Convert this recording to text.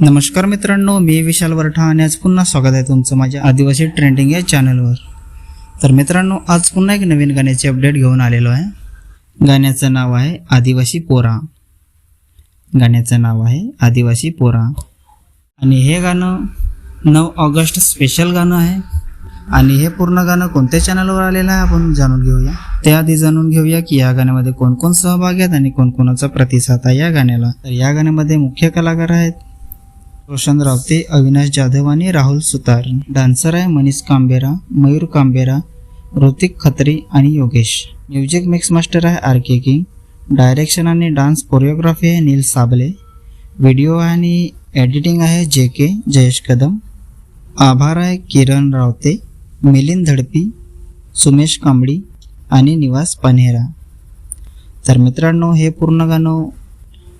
नमस्कार मित्रांनो मी विशाल वरठा आणि आज पुन्हा स्वागत आहे तुमचं माझ्या आदिवासी ट्रेंडिंग या चॅनलवर तर मित्रांनो आज पुन्हा एक नवीन गाण्याचे अपडेट घेऊन आलेलो आहे. गाण्याचं नाव आहे आदिवासी पोरा. गाण्याचं नाव आहे आदिवासी पोरा. आणि हे गाणं नऊ ऑगस्ट स्पेशल गाणं आहे. आणि हे पूर्ण गाणं कोणत्या चॅनलवर आलेलं आहे आपण जाणून घेऊया. त्याआधी जाणून घेऊया की या गाण्यामध्ये कोण कोण सहभागी आहेत आणि कोणकोणाचा प्रतिसाद आहे या गाण्याला. तर या गाण्यामध्ये मुख्य कलाकार आहेत रोशन रावते अविनाश जाधव आणि राहुल सुतार. डान्सर आहे मनीष कांबेरा मयूर कांबेरा ऋतिक खत्री आणि योगेश. म्युझिक मिक्स मास्टर आहे आर के किंग. डायरेक्शन आणि डान्स कोरिओग्राफी आहे नील साबले व्हिडिओ आणि एडिटिंग आहे जे के जयेश कदम. आभार आहे किरण रावते मिलिंद धडपी सुमेश कांबडी आणि निवास पन्हेरा. तर मित्रांनो हे पूर्ण गाणं